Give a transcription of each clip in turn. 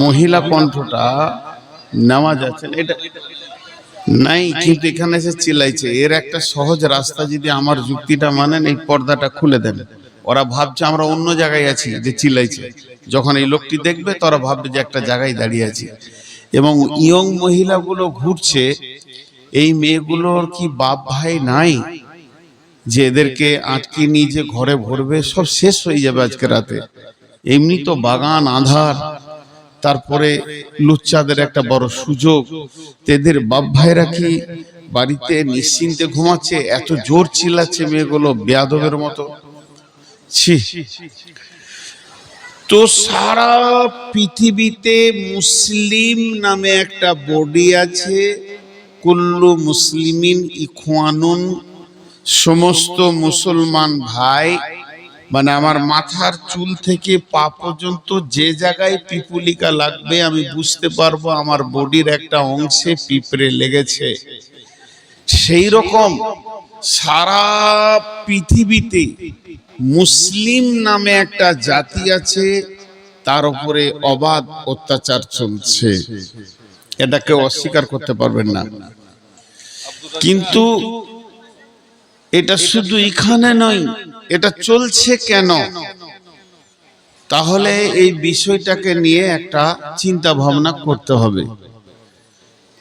মহিলা কণ্ঠটা নেওয়া যাচ্ছে না। এটা নাই, কিন্তু এখানে এসে চিল্লাইছে। এর একটা সহজ রাস্তা যদি আমার যুক্তিটা মানেন, এই পর্দাটা খুলে দেন। ওরা ভাবছে আমরা অন্য জায়গায় আছি, যে চিল্লাইছে। যখন এই লোকটি দেখবে তারা ভাববে যে একটা জায়গায় দাঁড়িয়ে আছি। এবং ইয়ং মহিলাগুলো ঘুরছে। এই মেয়েগুলোর কি বাপ ভাই নাই, যে এদেরকে আটকে নিয়ে যে ঘরে ভরবে, সব শেষ হয়ে যাবে আজকে রাতে। এমনি তো বাগান, আধার, তারপরে লুচ্চাদের একটা বড় সুযোগ। তো এদের বাপ ভাইরা কি বাড়িতে নিশ্চিন্তে ঘুমাচ্ছে, এত জোর চিল্লাচ্ছে মেয়েগুলো বেয়াদবের মতো? ছি। তো সারা পৃথিবীতে মুসলিম নামে একটা বডি আছে, কুল্লু মুসলিমিন ইখওয়ানুন, সমস্ত মুসলমান ভাই মানে আমার মাথার চুল থেকে পা পর্যন্ত যে জায়গায় পিপুলিকা লাগবে আমি বুঝতে পারব আমার বডির একটা অংশে পিঁপড়ে লেগেছে। সেই রকম সারা পৃথিবীতে মুসলিম নামে একটা জাতি আছে, তার উপরে অবাধ অত্যাচার চলছে। এটা কেউ অস্বীকার করতে পারবেন না। কিন্তু এটা শুধু এখানে নয় এটা চলছে কেন? তাহলে এই বিষয়টাকে নিয়ে একটা চিন্তা ভাবনা করতে হবে।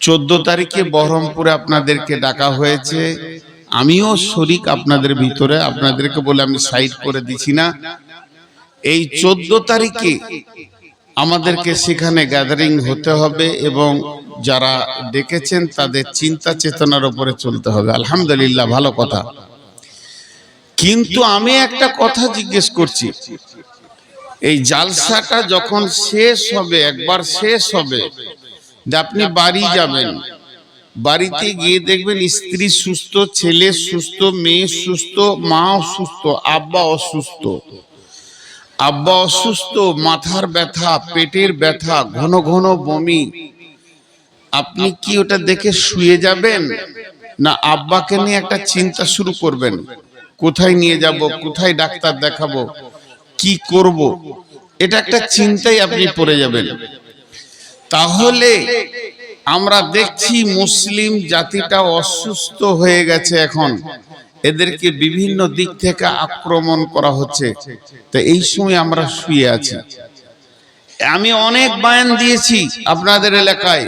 চোদ্দ তারিখে বহরমপুরে আপনাদেরকে ডাকা হয়েছে। আমিও শরিক আপনাদের ভিতরে আপনাদেরকে বলে আমি সাইড করে দিছি না। এই চোদ্দ তারিখে আমাদেরকে সেখানে গ্যাদারিং হতে হবে এবং যারা ডেকেছেন তাদের চিন্তা চেতনার উপরে চলতে হবে। আলহামদুলিল্লাহ, ভালো কথা। কিন্তু আমি একটা কথা জিজ্ঞেস করছি। এই জালসাটা যখন শেষ হবে, একবার শেষ হবে, যে আপনি বাড়ি যাবেন। বাড়িতে গিয়ে দেখবেন স্ত্রী সুস্থ, ছেলে সুস্থ, মেয়ে সুস্থ, মা অসুস্থ, আব্বা অসুস্থ। আব্বা অসুস্থ, মাথার ব্যথা, পেটের ব্যথা, ঘন ঘন বমি। আপনি কি ওটা দেখে শুয়ে যাবেন? না আব্বাকে নিয়ে একটা চিন্তা শুরু করবেন। কোথায় নিয়ে যাব কোথায় ডাক্তার দেখাবো কি করব? এটা একটা চিন্তায় আপনি পড়ে যাবেন। তাহলে আমরা দেখছি মুসলিম জাতিটা অসুস্থ হয়ে গেছে এখন। এদেরকে বিভিন্ন দিক থেকে আক্রমণ করা হচ্ছে। তো এই সময় আমরা শুয়ে আছি। আমি অনেক বায়ান দিয়েছি আপনাদের এলাকায়।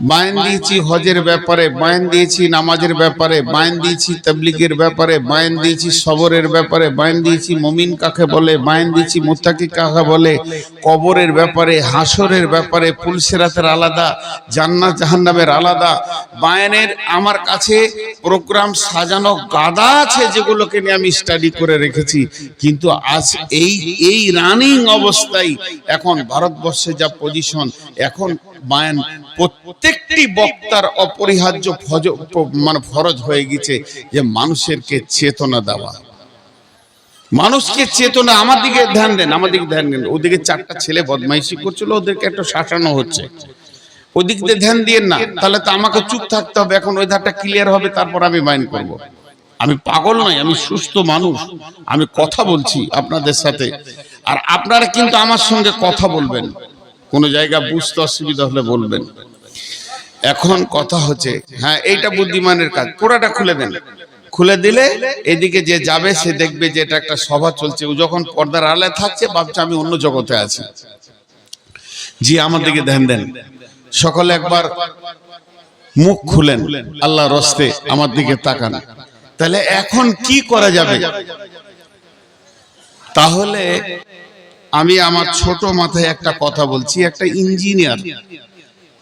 বায়ান দিয়েছি হজের ব্যাপারে, বায়ান দিয়েছি নামাজের ব্যাপারে, বায়ান দিয়েছি তবলিগের ব্যাপারে, বায়ান দিয়েছি সবরের ব্যাপারে, বায়ান দিয়েছি মমিন কাকে বলে, বায়ান দিয়েছি মুত্তাকি কাকে বলে, কবরের ব্যাপারে হাসরের ব্যাপারে পুলসেরাতের আলাদা, জান্নাত জাহান্নামের আলাদা। বায়ানের আমার কাছে প্রোগ্রাম সাজানো গাদা আছে যেগুলোকে নিয়ে আমি স্টাডি করে রেখেছি। কিন্তু আজ এই এই রানিং অবস্থায় এখন ভারতবর্ষে যা পজিশন, এখন বায়ান প্রত্যেকটি বক্তার অপরিহার্য ফজ মানে ফরজ হয়ে গেছে যে মানুষেরকে চেতনা দেওয়া। মানুষকে চেতনা, আমার দিকে ধ্যান দেন, আমার দিকে ধ্যান দেন। ওদিকে চারটা ছেলে বদমাইশি করছিল, ওদেরকে একটু শাসানো হচ্ছে। ওদিক দিয়ে ধ্যান দিয়ে না, তাহলে তো আমাকে চুপ থাকতে হবে, এখন ওই ধারটা ক্লিয়ার হবে, তারপর আমি মাইন্ড করব। আমি পাগল নই, আমি সুস্থ মানুষ, আমি কথা বলছি আপনাদের সাথে। আর আপনারা কিন্তু আমার সঙ্গে কথা বলবেন। কোনো জায়গা বুঝতে অসুবিধা হলে বলবেন। এখন কথা হচ্ছে হ্যাঁ এইটা বুদ্ধিমানের কাজ। পুরাটা খুলে দেন। খুলে দিলে এদিকে যে যাবে, সে দেখবে যে এটা একটা সভা চলছে। ও যখন পর্দার আলে থাকছে, ভাবছে আমি অন্য জগতে আছি। জি, আমার দিকে ধ্যান দেন। সকলে একবার মুখ খুলেন। আল্লাহ রস্তে আমার দিকে তাকান। তাহলে এখন কি করা যাবে? তাহলে আমি আমার ছোট মাথায় একটা কথা বলছি, একটা ইঞ্জিনিয়ার।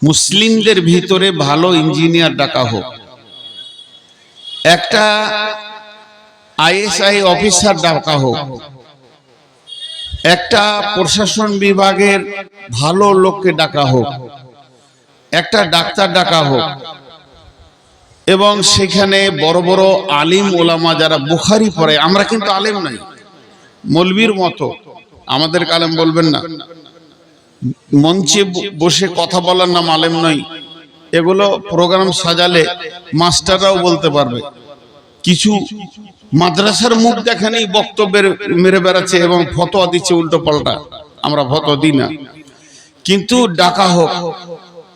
মুসলিমদের ভিতরে ভালো ইঞ্জিনিয়ার ডাকা হোক। একটা আইএসআই অফিসার ডাকা হোক। একটা প্রশাসন বিভাগের ভালো লোককে ডাকা হোক। একটা ডাক্তার ডাকা হোক। এবং সেখানে বড় বড় আলিম ওলামা যারা বুখারি পড়ে, আমরা কিন্তু আলেম নাই, মলবির মতো। আমাদের কালেম বলবেন না। মঞ্চে বসে কথা বলার নাম আলেম নয়। এগুলো প্রোগ্রাম সাজালে মাস্টাররাও বলতে পারবে। কিছু মাদ্রাসার মুখ দেখানেই বক্তব্যের মেরে বেড়াচ্ছে এবং ফতোয়া দিচ্ছে উল্টো পাল্টা। আমরা ফতোয়া দিই না। কিন্তু ডাকা হোক,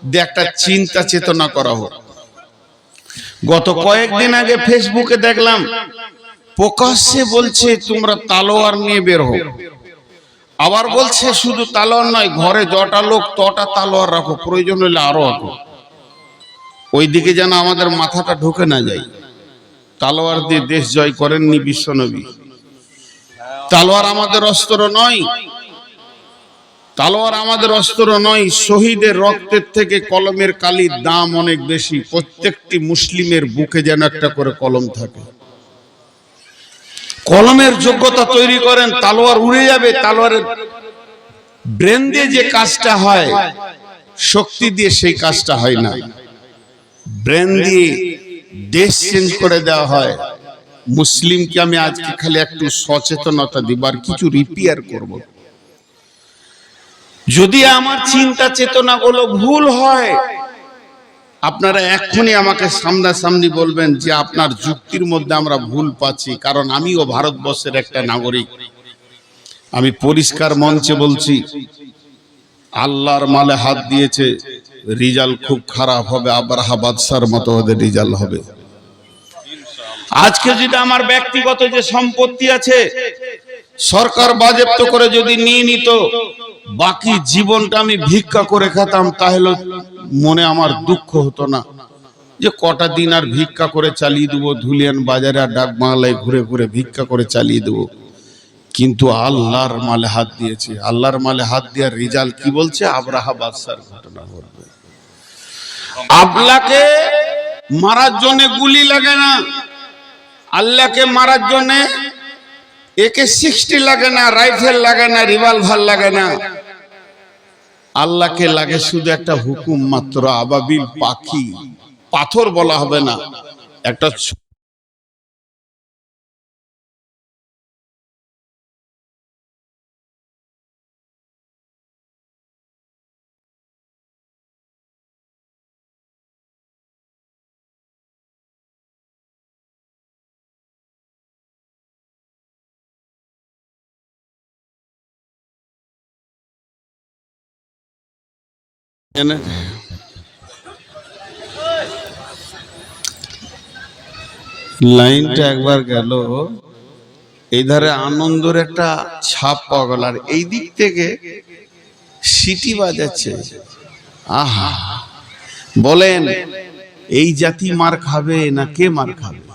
দিয়ে একটা চিন্তা চেতনা করা হোক। গত কয়েকদিন আগে ফেসবুকে দেখলাম, প্রকাশ্যে বলছে তোমরা তালোয়ার নিয়ে বের হো আবার বলছে শুধু তালোয়ার নয়, ঘরে যটা লোক তটা তালোয়ার রাখো, প্রয়োজন হলে আরও রাখো। ওইদিকে যেন আমাদের মাথাটা ঢুকে না যায়। তালোয়ার দিয়ে দেশ জয় করেননি বিশ্বনবী। তালোয়ার আমাদের অস্ত্র নয়। তালোয়ার আমাদের অস্ত্র নয়, শহীদের রক্তের থেকে কলমের কালির দাম অনেক বেশি। প্রত্যেকটি মুসলিমের বুকে যেন একটা করে কলম থাকে। কলমের যোগ্যতা তৈরি করেন, তালোয়ার উড়ে যাবে, তালোয়ারের ব্রেন দিয়ে যে কাজটা হয়, শক্তি দিয়ে সেই কাজটা হয় না ব্রেন দিয়ে দেশ চেঞ্জ করে দেওয়া হয় মুসলিমকে আমি আজকে খালি একটু সচেতনতা দিবার কিছু রিপেয়ার করব। যদি আমার চিন্তা চেতনাগুলো ভুল হয় আপনারা এক্ষুনি আমাকে সামনাসামনি বলবেন যে আপনার যুক্তির মধ্যে আমরা ভুল পাচ্ছি, কারণ আমিও ভারতবর্ষের একটা নাগরিক। আমি পরিষ্কার মঞ্চে বলছি, আল্লাহর মালে হাত দিয়েছে রিজাল্ট খুব খারাপ হবে, আবরাহা বাদশার মতো ওদের রিজাল্ট হবে। আজকে যদি আমার ব্যক্তিগত যে সম্পত্তি আছে, সরকার বাজেপ্ত করে যদি নিয়ে নিত বাকি জীবনটা আমি ভিক্ষা করে খেতাম, তাহলে মনে আমার দুঃখ হতো না। যে কটা দিন আর ভিক্ষা করে চালিয়ে দেবো, ধুলিয়ান বাজারে আর ডাক বাংলায় ঘুরে ঘুরে ভিক্ষা করে চালিয়ে দেবো। কিন্তু আল্লাহর মালে হাত দিয়েছে। আল্লাহর মালে হাত দেওয়ার রেজাল্ট কি বলছে? আবরাহা বাদশার ঘটনা ঘটবে। আবলাকে মারার জন্য গুলি লাগে না আল্লাহকে মারার জন্য একে সিক্সটি লাগে না রাইফেল লাগে না রিভলভার লাগে না। আল্লাহকে লাগে শুধু একটা হুকুম মাত্র, আবাবিল পাখি। পাথর বলা হবে না। একটা এনে- লাইনটা একবার গেল। এই ধারে আনন্দের একটা ছাপ পাওয়া গেল। আর এই দিক থেকে সিটি বাজাচ্ছে। আহা। বলেন, এই জাতি মার খাবে না কে মার খাবে?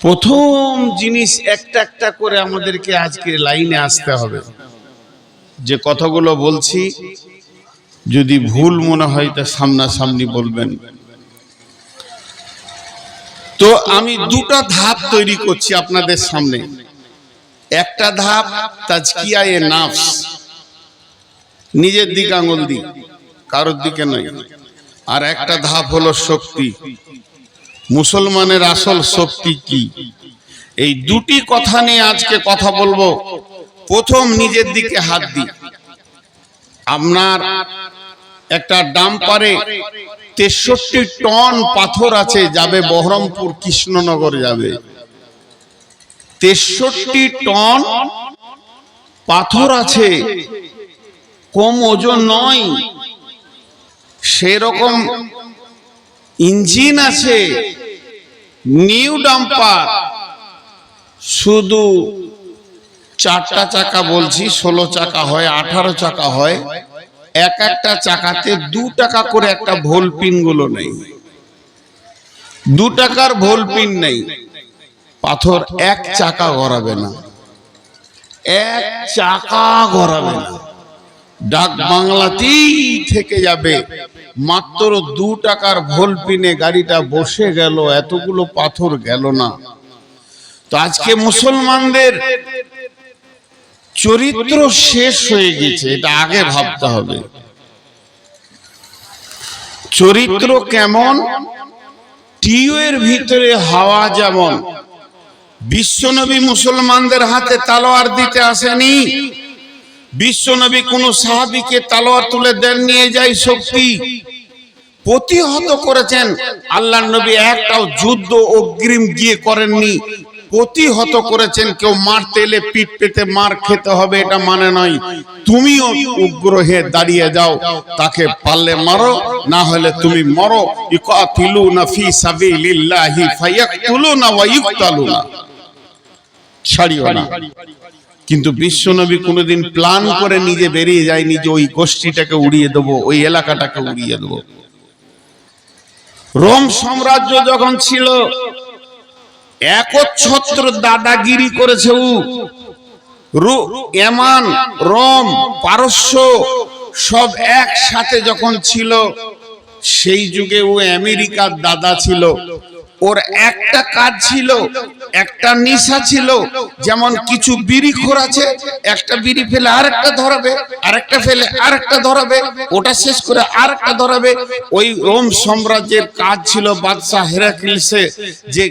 প্রথম জিনিস একটা একটা করে আমাদেরকে আজকে লাইনে আসতে হবে। যে কথাগুলো বলছি, যদি ভুল মনে হয় তা সামনাসামনি বলবেন। তো আমি দুটো ধাপ তৈরি করছি আপনাদের সামনে। একটা ধাপ, তাজকিয়ায়ে নাফস। নিজের দিকে আঙুল দি কারোর দিকে নয়। আর একটা ধাপ হলো শক্তি। মুসলমানের আসল শক্তি কি? এই দুটি কথা নিয়ে আজকে কথা বলব। প্রথম নিজের দিকে হাত দিই। আপনার একটা ডাম্পারে তেষট্টি টন পাথর আছে, যাবে বহরমপুর, কৃষ্ণনগর যাবে। তেষট্টি টন পাথর আছে, কম ওজন নয়। সেরকম ইঞ্জিন আছে, নিউ ডাম্পার। শুধু চারটা চাকা বলছি, ষোলো চাকা হয়, আঠারো চাকা হয়। এক একটা চাকাতে দু টাকা করে একটা ভোল পিনগুলো নেই। দু টাকার ভোল পিন নেই। পাথর এক চাকা গড়াবে না। এক চাকা গড়াবে না। ডাক বাংলাতেই থেকে যাবে। মাত্র দু টাকার ভোল পিনে গাড়িটা বসে গেল, এতগুলো পাথর গেল না। তো আজকে মুসলমানদের চরিত্র শেষ হয়ে গেছে এটা আগে ভাবতে হবে। চরিত্র কেমন? টিউয়ের ভিতরে হাওয়া যেমন। বিশ্বনবী মুসলমানদের হাতে তালোয়ার দিতে আসেনি। বিশ্বনবী কোন সাহাবিকে তালোয়ার তুলে দেন নিয়ে যায় শক্তি। প্রতিহত করেছেন। আল্লাহ নবী একটাও যুদ্ধ অগ্রিম গিয়ে করেননি। প্রতিহত করেছেন, কেউ মারতে এলে পিঠ পেতে মার খেতে হবে, এটা মানে নয়। তুমিও উগ্র হয়ে দাঁড়িয়ে যাও, তাকে পারলে মারো, না হলে তুমি মরো। ইকাতিলুনা ফি সাবিলিল্লাহি ফায়াকতুলুনা ওয়া ইকতালুনা। ছাড়িও না। কিন্তু বিশ্বনবী কোনোদিন প্ল্যান করে নিজে বেরিয়ে যায়নি যে ওই গোষ্ঠীটাকে উড়িয়ে দেবো, ওই এলাকাটাকে উড়িয়ে দেবো। রোম সাম্রাজ্য যখন ছিল একচ্ছত্র দাদাগিরি করেছে উ এমান, রোম, পারস্য সব একসাথে যখন ছিল, সেই যুগে ও আমেরিকার দাদা ছিল। ওর একটা কাজ ছিল, একটা নিশা ছিল, যেমন কিছু বিড়ি খোর আছে, একটা বিড়ি ফেলে আরেকটা ধরাবে, আরেকটা ফেলে আরেকটা ধরাবে, ওটা শেষ করে আরেকটা ধরাবে। ওই রোম সাম্রাজ্যের কাজ ছিল বাদশাহ হেরাক্লিসে যে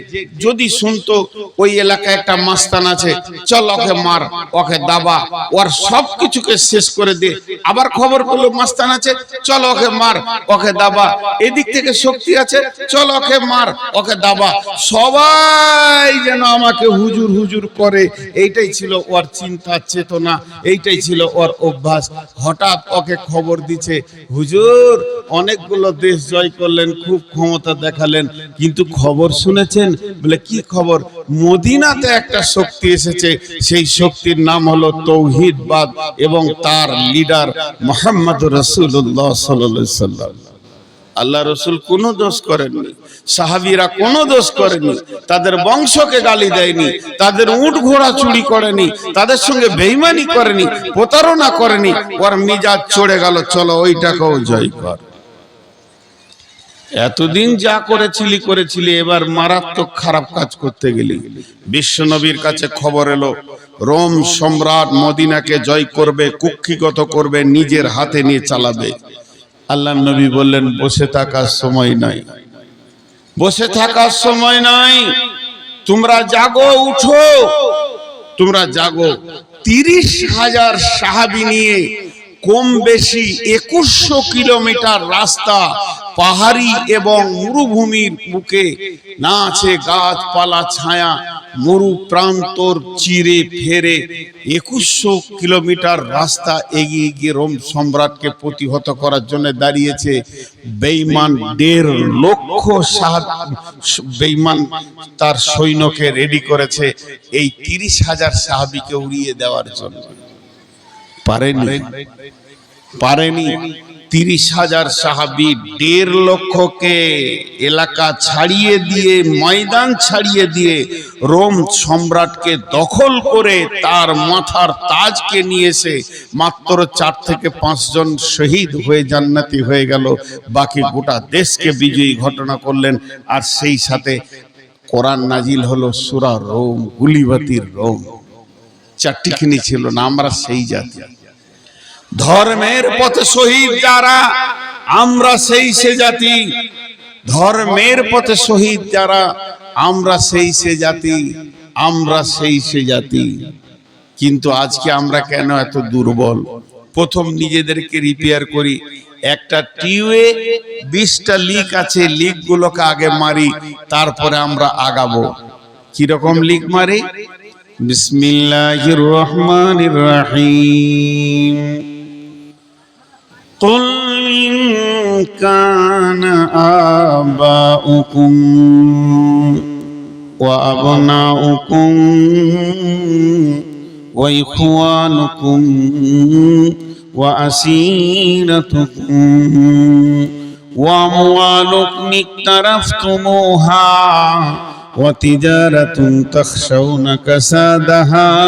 যদি শুনতো ওই এলাকায় একটা মাস্তান আছে, চল ওকে মার, ওকে দাবা, ওর সব কিছুকে শেষ করে দে। আবার খবর পেল মাস্তান আছে, চল ওকে মার, ওকে দাবা। এদিক থেকে শক্তি আছে, চল ওকে মার, ওকে দাবা। সবাই যেন আমাকে হুজুর হুজুর করে। এইটাই ছিল ওর চিন্তা, চেতনা, এইটাই ছিল ওর অভ্যাস। হঠাৎ ওকে খবর দিছে, হুজুর, অনেকগুলো দেশ জয় করলেন, খুব ক্ষমতা দেখালেন, কিন্তু খবর শুনেছেন? বলে, কি খবর? মদিনাতে একটা শক্তি এসেছে। সেই শক্তির নাম হলো তৌহিদবাদ এবং তার লিডার মোহাম্মদ রসুল্লাহ সাল্লাম। আল্লাহ রসুল কোনো দোষ করেননি। সাহাবিরা কোনো দোষ করেনি তাদের বংশকে গালি দেয়নি। তাদের উট ঘোড়া চুরি করেনি। তাদের সঙ্গে বেইমানি করেনি, প্রতারণা করেনি। ওর মিজাজ চড়ে গেল। চলো ওইটাকেও জয় কর। এতদিন যা করেছিলি করেছিলি। এবার মারাত্মক খারাপ কাজ করতে গেলি। বিশ্ব নবীর কাছে খবর এলো, রোম সম্রাট মদিনাকে জয় করবে, কুক্ষিগত করবে, নিজের হাতে নিয়ে চালাবে। আল্লাহ নবী বললেন, বসে থাকার সময় নাই। বসে থাকার সময় নাই? তোমরা জাগো, উঠো। তোমরা জাগো। তিরিশ হাজার সাহাবি নিয়ে কম বেশি একুশশো কিলোমিটার রাস্তা, পাহাড়ি এবং মরুভূমির বুকে না আছে গাছপালা ছায়া, মরু প্রান্তর চিরে ফেরে একুশশো কিলোমিটার রাস্তা এগিয়ে গিয়ে রোম সম্রাটকে প্রতিহত করার জন্য দাঁড়িয়েছে বেইমান দেড় লক্ষ বেইমান তার সৈন্যকে রেডি করেছে এই তিরিশ হাজার সাহাবিকে উড়িয়ে দেওয়ার জন্য। পারেনি। পারেনি। তিরিশ হাজার সাহাবি, দেড় লক্ষকে এলাকা ছাড়িয়ে দিয়ে, ময়দান ছাড়িয়ে দিয়ে রোম সম্রাটকে দখল করে তার মাথার তাজকে নিয়ে এসে মাত্র চার থেকে পাঁচজন শহীদ হয়ে জান্নাতি হয়ে গেল। বাকি গোটা দেশকে বিজয়ী ঘটনা করলেন। আর সেই সাথে কোরআন নাজিল হলো সুরা রোম, গুলিবাতির রোম। চারটিখানি ছিল না, আমরা সেই জাতি। ধর্মের পথে শহীদ যারা, আমরা সেই সে জাতি। ধর্মের পথে শহীদ যারা, আমরা সেই সে জাতি, আমরা সেই সে জাতি। কিন্তু আজকে আমরা কেন এত দুর্বল? প্রথম নিজেদেরকে রিপেয়ার করি। একটা টিউবে বিশটা লিক আছে লিক গুলোকে আগে মারি, তারপরে আমরা আগাবো। কীরকম লিক মারি? বিসমিল্লাহির রহমানির রহিম। قل إن كان آباؤكم وأبناؤكم وإخوانكم وأسيرتكم وأموالكم اقترفتموها وتجارة تخشون كسادها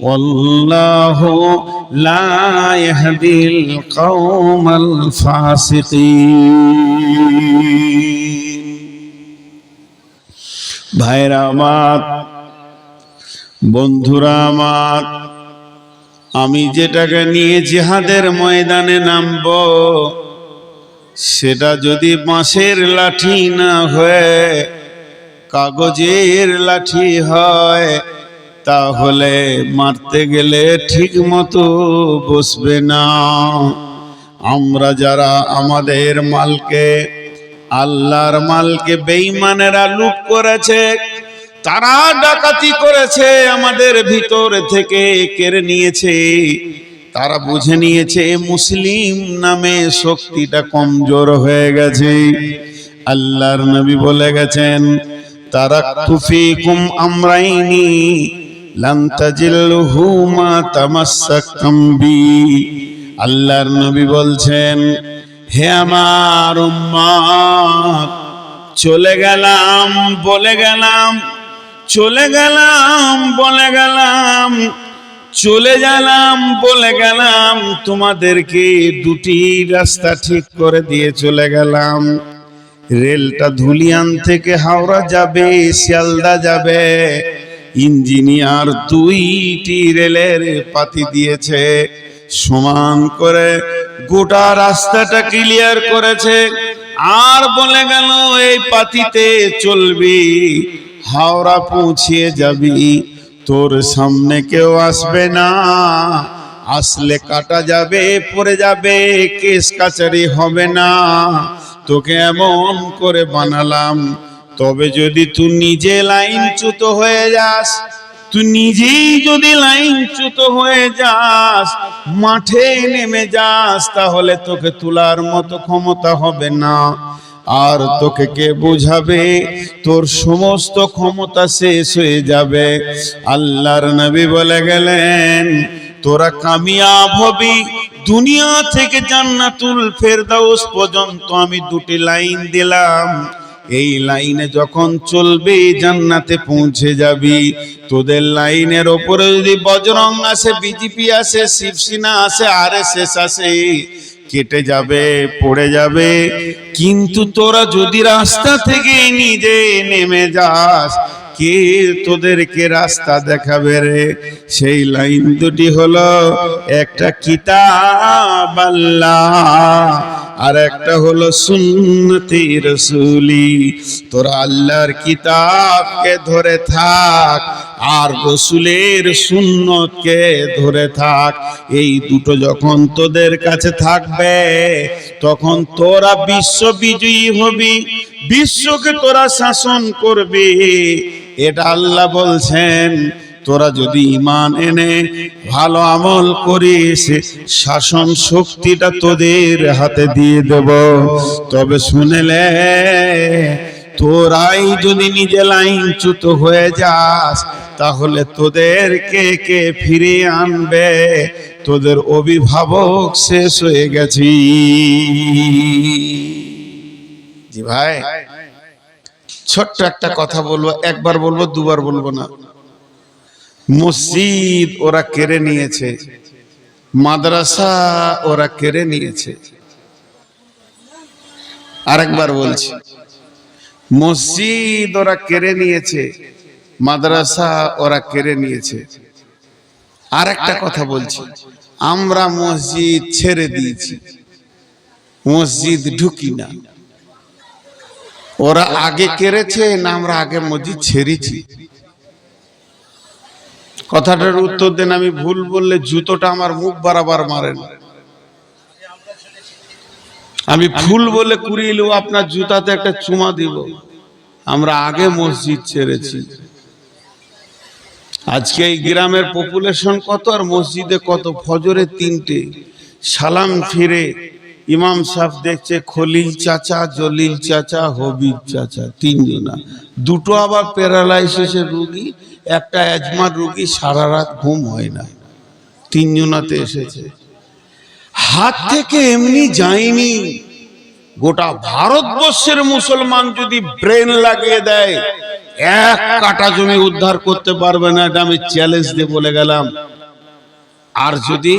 والله لا يهدي القوم الفاسقين ভাইরা আমার বন্ধুরা আমার আমি যেটাকে নিয়ে জিহাদের ময়দানে নামব সেটা যদি বাঁশের লাঠি না হয়ে কাগজের লাঠি হয় তাহলে মারতে গেলে ঠিক মতো বসবে না। আমরা যারা আমাদের মালকে, আল্লাহর মালকে বেঈমানেরা লুট করেছে, তারা ডাকাতি করেছে, আমাদের ভিতর থেকে কেড়ে নিয়েছে। তারা বুঝে নিয়েছে মুসলিম নামে শক্তিটা কমজোর হয়ে গেছে। আল্লাহর নবী বলে গেছেন তারা তুফিকুম আমরাইনি লান তাজিল্লুহু মা তামাসসাকাম বি আল্লাহর নবী বলছেন, হে আমার উম্মত, চলে গেলাম, বলে গেলাম, চলে গেলাম, বলে গেলাম, চলে গেলাম, বলে গেলাম, তোমাদেরকে দুটি রাস্তা ঠিক করে দিয়ে চলে গেলাম। রেলটা ধুলিয়ান থেকে হাওড়া যাবে, শিয়ালদা যাবে। ইঞ্জিনিয়ার দুইটি রেলের পাতি দিয়েছে। সমান করে গোটা রাস্তাটা ক্লিয়ার করেছে। আর বলে গেল, এই পাতিতে চলবি, হাওড়া পৌঁছিয়ে যাবি। তোর সামনে কেউ আসবে না। আসলে কাটা যাবে, পড়ে যাবে, কেস কাচারি হবে না। তোকে এমন করে বানালাম তবে যদি তুই নিজে লাইনচ্যুত হয়ে যাস, তুই নিজেই যদি লাইনচ্যুত হয়ে যাস, মাঠে নেমে যাস, তাহলে তোকে তোলার মতো ক্ষমতা হবে না। আর তোকে কে বোঝাবে? তোর সমস্ত ক্ষমতা শেষ হয়ে যাবে। আল্লাহর নবী বলে গেলেন, তোরা কামিয়াব হবি, দুনিয়া থেকে জান্নাতুল ফেরদাউস পর্যন্ত আমি দুটি লাইন দিলাম। এই লাইনে যখন চলবে, জান্নাতে পৌঁছে যাবি। তোদের লাইনের ওপরে যদি বজরং আসে, বিজেপি আসে, শিবসেনা আসে আর এস আসে, কেটে যাবে, পড়ে যাবে। কিন্তু তোরা যদি রাস্তা থেকে নিজে নেমে যাস, কে তোদেরকে রাস্তা দেখাবে রে? সেই লাইন দুটি হলো, একটা কিতাব আল্লাহ। আর একটা হলো সুন্নতি রসুলি। তোরা আল্লাহর কিতাবকে ধরে থাক, আর রসুলের সুন্নতকে ধরে থাক। এই দুটো যখন তোদের কাছে থাকবে, তখন তোরা বিশ্ব বিজয়ী হবি, বিশ্বকে তোরা শাসন করবি। এটা আল্লাহ বলছেন তোরা যদি ইমান এনে ভালো আমল করিস, শাসন শক্তিটা তোদের হাতে দিয়ে দেব। তবে শুনেলে তোরাই যদি নিজে লাইনচ্যুত হয়ে যাস, তাহলে তোদের কে ফিরিয়ে আনবে? তোদের অভিভাবক শেষ হয়ে গেছি। জি ভাই। ছোট্ট একটা কথা বলব, একবার বলব, দুবার বলব না। মসজিদ ওরা কেড়ে নিয়েছে, মাদ্রাসা ওরা কেড়ে নিয়েছে। আরেকবার বলছি, মসজিদ ওরা কেড়ে নিয়েছে, মাদ্রাসা ওরা কেড়ে নিয়েছে। আর একটা কথা বলছি, আমরা মসজিদ ছেড়ে দিয়েছি, মসজিদ ঢুকি না। ওরা আগে কেড়েছে না আমরা আগে মসজিদ ছেড়েছি? কথাটার উত্তর দেন, আমি ভুল বললে জুতোটা আমার মুখ বারাবার মারেন। আমি ভুল বলে নেব, আপনার জুতাতে একটা চুমা দিব। আমরা আগে মসজিদ ছেড়েছি। আজকে এই গ্রামের পপুলেশন কত আর মসজিদে কত? ফজরে তিনটে, সালাম ফিরে ইমাম সাহেব দেখছে খলিল চাচা, জলিল চাচা, হবিব চাচা, তিনজনা। দুটো আবার প্যারালাইসিসের রুগী, একটা অ্যাজমার রুগী, সারা রাত ঘুম হয় না। তিনজনাতে এসেছে। হাত থেকে এমনি যায়নি। গোটা ভারতবর্ষের মুসলমান যদি ব্রেন লাগিয়ে দেয়, এক কাটা জমি উদ্ধার করতে পারবে না, এটা আমি চ্যালেঞ্জ দিয়ে বলে গেলাম। আর যদি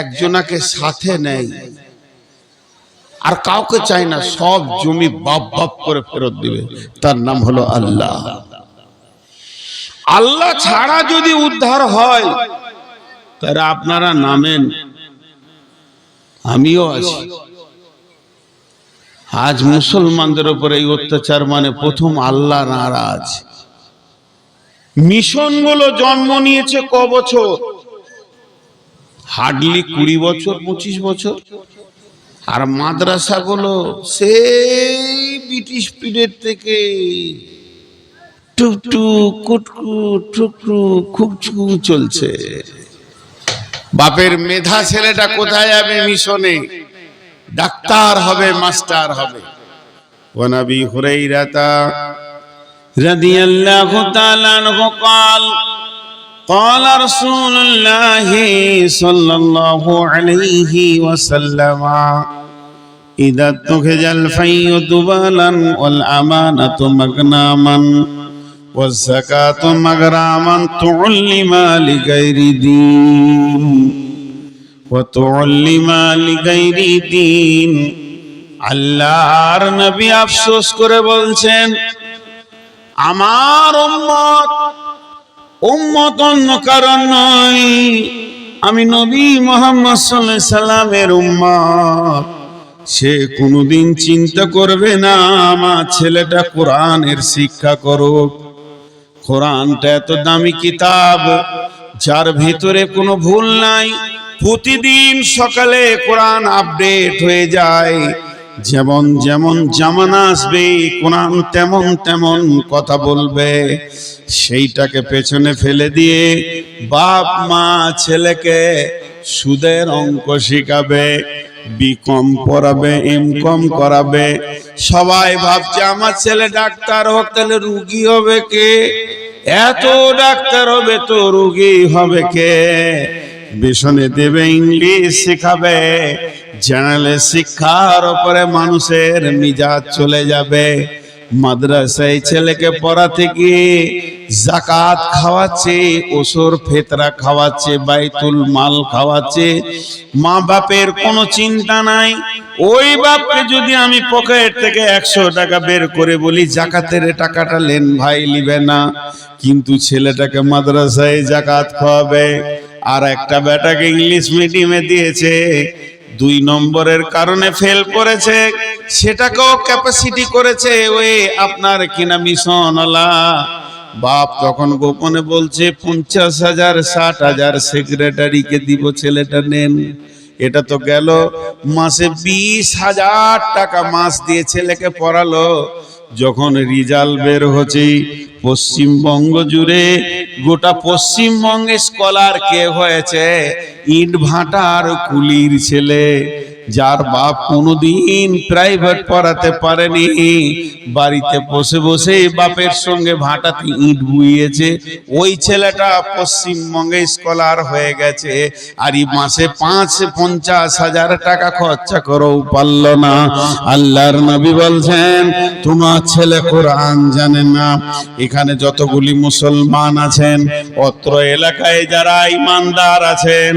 একজনাকে সাথে নেয় আর কাউকে চাই না, সব জমি বাপ বাপ করে ফেরত দিবে। তার নাম হলো আল্লাহ। আল্লাহ ছাড়া যদি উদ্ধার হয়, তাহলে আপনারা নামেন। আমিও আছি। আজ মুসলমানদের উপর এই অত্যাচার মানে প্রথম আল্লাহ নারাজ। মিশনগুলো জন্ম নিয়েছে ক বছর? হার্ডলি কুড়ি বছর, পঁচিশ বছর? আর মাদ্রাসাগুলো সেই ব্রিটিশ পিরিয়ড থেকে টুকটু কুটকু টুকটু খুকচু চলছে বাপের মেধা ছেলেটা কোথায় যাবে মিশনে ডাক্তার হবে মাস্টার হবে ওনাবি হুরাইরাতা রাদিয়াল্লাহু তাআলা আনহু قال قال رسول الله صلى الله عليه وسلم إذا اتخذ الفي دبالا والأمانة مغناما والزكاة مغراما تعلم لغير دين وتعلم لغير دين আল্লাহর নবী আফসোস করে বলছেন আমার উম্মত উম্মত অন্য কারণ নয় আমি নবী মোহাম্মদ আলাইহি সাল্লামের উম্মত। সে কোনোদিন চিন্তা করবে না আমার ছেলেটা কোরআনের শিক্ষা করুক। কোরআনটা এত দামি কিতাব, যার ভিতরে কোনো ভুল নাই। প্রতিদিন সকালে কোরআন আপডেট হয়ে যায়। যেমন যেমন জামানা আসবে, কোরআন তেমন তেমন কথা বলবে। সেইটাকে পেছনে ফেলে দিয়ে বাপ, মা, ছেলেকে সুদের অঙ্ক শিখাবে, বিকম পড়াবে এম কম করাবে। সবাই ভাবছে, আমার ছেলে ডাক্তার হোক, তাহলে রুগী হবে কে? এত ডাক্তার হবে তো রুগী হবে কে? বেসনে দেবে, ইংলিশ শেখাবে জেনারেল শিক্ষার উপরে মানুষের মিজাজ চলে যাবে। মাদ্রাসায় ছেলেকে পড়াতে গিয়ে জাকাত খাওয়াচ্ছে ওসর ফেতরা খাওয়াচ্ছে, বাইতুল মাল খাওয়াচ্ছে। মা বাপের কোনো চিন্তা নাই। ওই বাপকে যদি আমি পকেট থেকে একশো টাকা বের করে বলি জাকাতের টাকাটা লেন ভাই লিবে না। কিন্তু ছেলেটাকে মাদ্রাসায় জাকাত খাওয়াবে। আর একটা বেটাকে ইংলিশ মিডিয়ামে দিয়েছে। দুই নম্বরের কারণে ফেল করেছে, সেটাকেও ক্যাপাসিটি করেছে, ওই আপনার কিনা মিশন বাপ তখন গোপনে বলছে, পঞ্চাশ হাজার, ষাট হাজার সেক্রেটারিকে দিব ছেলেটা নেন। এটা তো গেল, মাসে বিশ হাজার টাকা মাস দিয়ে ছেলেকে পড়ালো। যখন রিজাল্ট বের হচ্ছে, পশ্চিমবঙ্গ জুড়ে গোটা পশ্চিমবঙ্গে স্কলার কে হয়েছে? ইট ভাটার কুলির ছেলে। যার বাপ কোনোদিন প্রাইভেট পড়াতে পারেনি। বাড়িতে বসে বসে বাপের সঙ্গে ভাটাতে ইট বুইয়েছে ওই ছেলেটা পশ্চিমবঙ্গে স্কলার হয়ে গেছে। আর এই মাসে পাঁচ পঞ্চাশ হাজার টাকা খরচা করেও পারল না। আল্লাহর নবী বলছেন, তোমার ছেলে কোরআন জানে না। এখানে যতগুলি মুসলমান আছেন, অত্র এলাকায় যারা ইমানদার আছেন,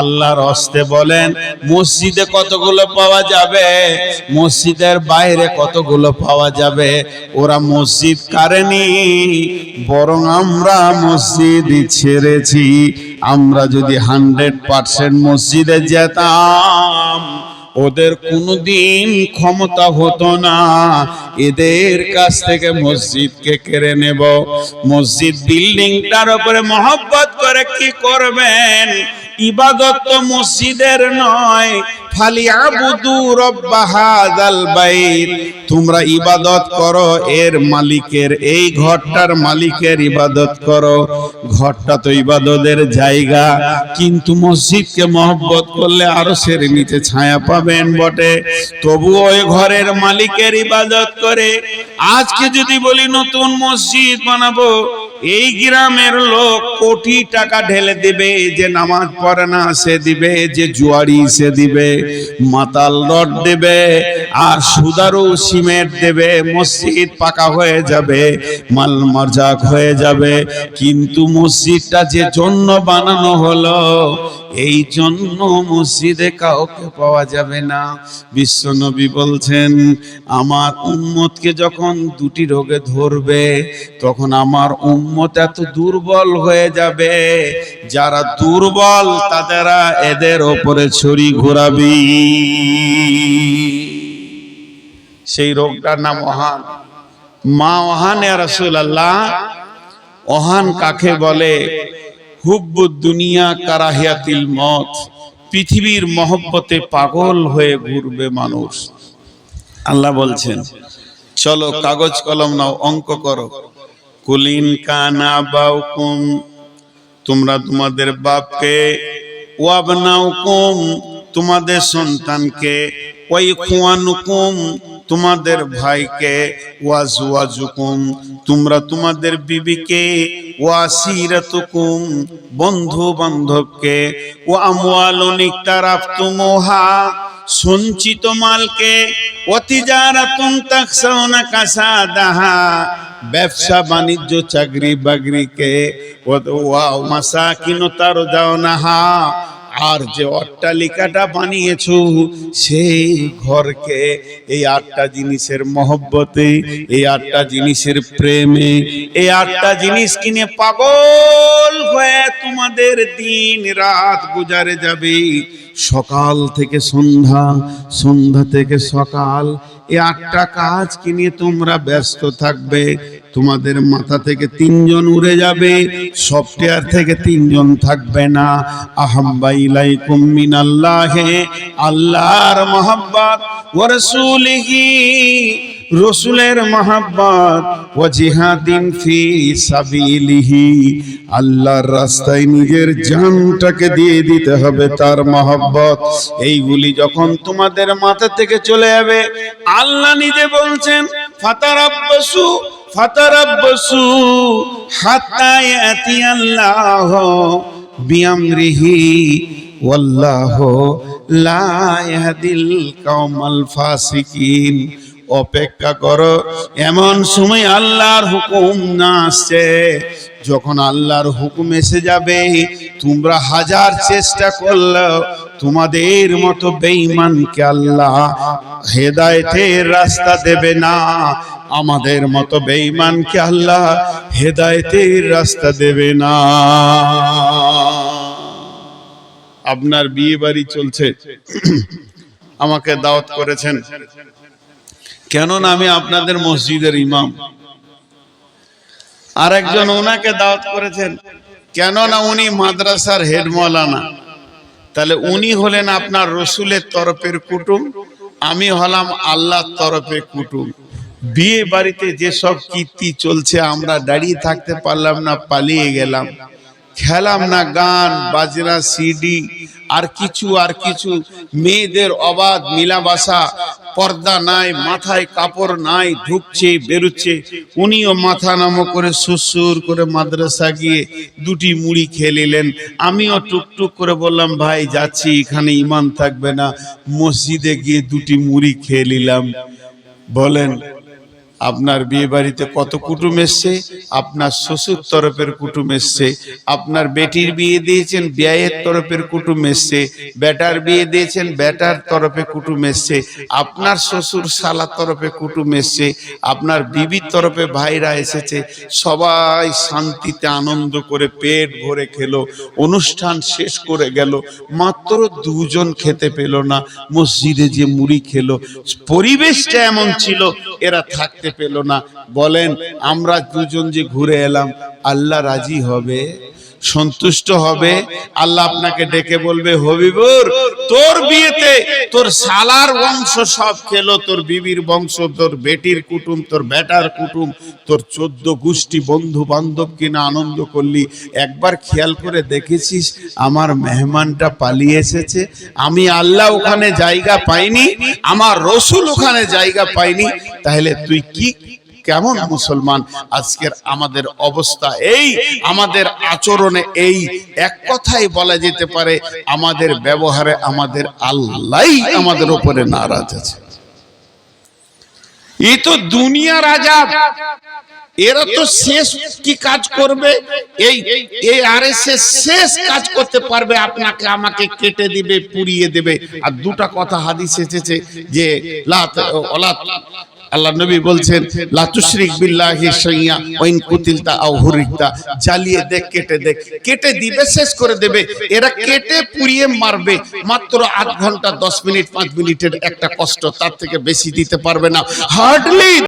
আল্লাহর হস্তে বলেন, মসজিদে কতগুলো পাওয়া যাবে? মসজিদের বাইরে কতগুলো পাওয়া যাবে? ওরা মসজিদ কারেনি, বরং আমরা মসজিদ ছেড়েছি। আমরা যদি হান্ড্রেড পার্সেন্ট মসজিদে যেতাম, ওদের কোনোদিন ক্ষমতা হতো না। এদের কাছ থেকে মসজিদকে কেড়ে নেব। মসজিদ বিল্ডিংটার উপরে মহব্বত করে কি করবেন? ইবাদত তো মসজিদের নয় ফালিয়াবুদু রব্বা হাযাল বাইত। তোমরা ইবাদত করো, এর মালিকের, এই ঘরটার মালিকের ইবাদত করো। ঘরটা তো ইবাদতের জায়গা, কিন্তু মসজিদকে মহব্বত করলে আরও সের নিচে ছায়া পাবেন বটে। তবু ওই ঘরের মালিকের ইবাদত করে। আজকে যদি বলি নতুন মসজিদ বানাবো এই গ্রামের লোক কোটি টাকা ঢেলে দিবে, যে নামাজ পড়ে না সে দিবে, যে জুয়ারি সে দিবে, মাতাল দর দেবে, আর সুদারু সিমেন্ট দেবে, মসজিদ পাকা হয়ে যাবে, মাল মারজাক হয়ে যাবে। কিন্তু মসজিদটা যে জন্য বানানো হলো এই জন্য মসজিদে কাউকে পাওয়া যাবে না। বিশ্বনবী বলছেন, আমার উম্মতকে যখন দুটি রোগে ধরবে, তখন আমার উম্মত এত দুর্বল হয়ে যাবে, যারা দুর্বল তাদেরা এদের ওপরে ছড়ি ঘোরাবি। সেই রোগটার নাম অহান। মা অহান রসুল আল্লাহ অহান কাকে বলে? হুব্বুদ দুনিয়া কারাহিয়াতিল মত। পৃথিবীর মহব্বতে পাগল হয়ে ঘুরবে মানুষ। আল্লাহ বলছেন, চলো কাগজ কলম নাও, অঙ্ক করো। কুলিন কানা বাউকুম, তোমরা তোমাদের বাপকে ওয়াবনাউকুম, তোমাদের সন্তানকে ওই তোমাদের ভাইকে ওয়াজওয়াজুকুম তোমরা তোমাদের বিবিকে ওয়াসিরাতুকুম বন্ধু বান্ধবকে ও আমওয়ালুন ইকতারাফতুমুহা সঞ্চিত মালকে অতিজারাতুন তাকসাউনা কাসাদাহা ব্যবসা বাণিজ্য চাকরি বাকরিকে ওয়াও মাসাকিন তার যাও নাহা আর যে অট্টালিকাটা বানিয়েছো সেই ঘরকে এই আটটা জিনিসের মহব্বতে, এই আটটা জিনিসের প্রেমে, এই আটটা জিনিস কিনে পাগল হয়ে তোমাদের দিন রাত গুজারে যাবে। সকাল থেকে সন্ধ্যা সন্ধ্যা থেকে সকাল এই আটটা কাজ কি নিয়ে তোমরা ব্যস্ত থাকবে? তোমাদের মাথা থেকে তিনজন উড়ে যাবে, সফটওয়্যার থেকে তিনজন থাকবে না। আহাম্বাইলাই কুম্মিন মিনাল্লাহে, আল্লাহর মহাব্বত ওয়া রাসূলিহি। রসুলের মহাব্বত ও জিহাদিন ফি সাবিলিহি। আল্লাহর রাস্তায় নিজের জানটাকে দিয়ে দিতে হবে তার মহব্বত। এইগুলি যখন তোমাদের মাথা থেকে চলে যাবে, আল্লাহ নিজে বলছেন, ফাতারাব্বাসু ফাতারাব্বাসু, হাত্তা ইয়াতি আল্লাহ বিআমরিহি, ওয়াল্লাহু লা ইয়াহদিল কওমাল ফাসিকিন। অপেক্ষা করো। এমন সময় আল্লাহর হুকুম না আসছে। যখন আল্লাহর হুকুম এসে যাবে, তোমরা হাজার চেষ্টা করলেও তোমাদের মতো বেঈমানকে আল্লাহ হেদায়েতের রাস্তা দেবে না। আমাদের মতো বেঈমানকে আল্লাহ হেদায়েতের রাস্তা দেবে না। আপনার বিয়ে বাড়ি চলছে। আমাকে দাওয়াত করেছেন। কেননা আমি আপনাদের মসজিদের ইমাম। আর একজন ওনাকে দাওয়াত করেছেন, কেননা উনি মাদ্রাসার হেড মৌলানা। তাহলে উনি হলেন আপনার রসুলের তরফের কুটুম, আমি হলাম আল্লাহর তরফে কুটুম। বিয়ে বাড়িতে যেসব কীর্তি চলছে, আমরা দাঁড়িয়ে থাকতে পারলাম না, পালিয়ে গেলাম। খেলাম না গান, বাজনা সিডি আর কিছু আর কিছু। মেয়েদের অবাধ মিলাবাসা, পর্দা নাই, মাথায় কাপড় নাই ঢুকছে বেরোচ্ছে। উনিও মাথা নামো করে সুসুর করে মাদ্রাসা গিয়ে দুটি মুড়ি খেয়ে নিলেন। আমিও টুকটুক করে বললাম, ভাই, যাচ্ছি, এখানে ইমান থাকবে না। মসজিদে গিয়ে দুটি মুড়ি খেয়ে নিলাম। বলেন আপনার বিয়ে বাড়িতে কত কুটুম এসছে? আপনার শ্বশুর তরফের কুটুম এসছে। আপনার বেটির বিয়ে দিয়েছেন, বিয়ের তরফের কুটুম এসছে। বেটার বিয়ে দিয়েছেন, বেটার তরফে কুটুম এসছে। আপনার শ্বশুর শালার তরফে কুটুম এসছে। আপনার বিবির তরফে ভাইরা এসেছে। সবাই শান্তিতে আনন্দ করে পেট ভরে খেলো। অনুষ্ঠান শেষ করে গেল। মাত্র দুজন খেতে পেল না। মসজিদে যে মুড়ি খেলো। পরিবেশটা এমন ছিল। এরা থাকতে পেল না। বলেন আমরা দুজন যে ঘুরে এলাম আল্লাহ রাজি হবে? সন্তুষ্ট হবে। আল্লাহ আপনাকে ডেকে বলবে, হবিবুর, তোর বিয়েতে তোর সালার বংশ সব খেলো। তোর বিবির বংশ, তোর বেটির কুটুম, তোর বেটার কুটুম, তোর চোদ্দ গোষ্ঠী বন্ধু বান্ধব কিনা আনন্দ করলি। একবার খেয়াল করে দেখেছিস, আমার মেহমানটা পালিয়ে এসেছে। আমি আল্লাহ ওখানে জায়গা পাইনি, আমার রসুল ওখানে জায়গা পাইনি। তাহলে তুই কি কেমন মুসলমান? আজকের আমাদের অবস্থা এই, আমাদের আচরণে এই। এক কথাই বলা যেতে পারে, আমাদের ব্যবহারে আমাদের আল্লাহ আমাদের উপরে নারাজ আছে। এই তো দুনিয়ার আজাব এরা তো শেষ কি কাজ করবে? এই এই আরএসএস শেষ কাজ করতে পারবে, আপনাকে আমাকে কেটে দিবে, পুড়িয়ে দেবে। আর দুটা কথা হাদিস এসেছে যে, লা ত- ওলা আল্লাহ নবী বলছেন লাতুশরিক বিল্লাহি শাইয়া ওয়াইন কুতিলতা আও হুরিকতা জ্বালিয়ে দেখ, কেটে দেখ। কেটে দিবে, শেষ করে দেবে। এরা কেটে পুড়িয়ে মারবে। মাত্র 8 ঘণ্টা, দশ মিনিট 5 মিনিটের একটা কষ্ট তার থেকে বেশি দিতে পারবে না। হার্ডলি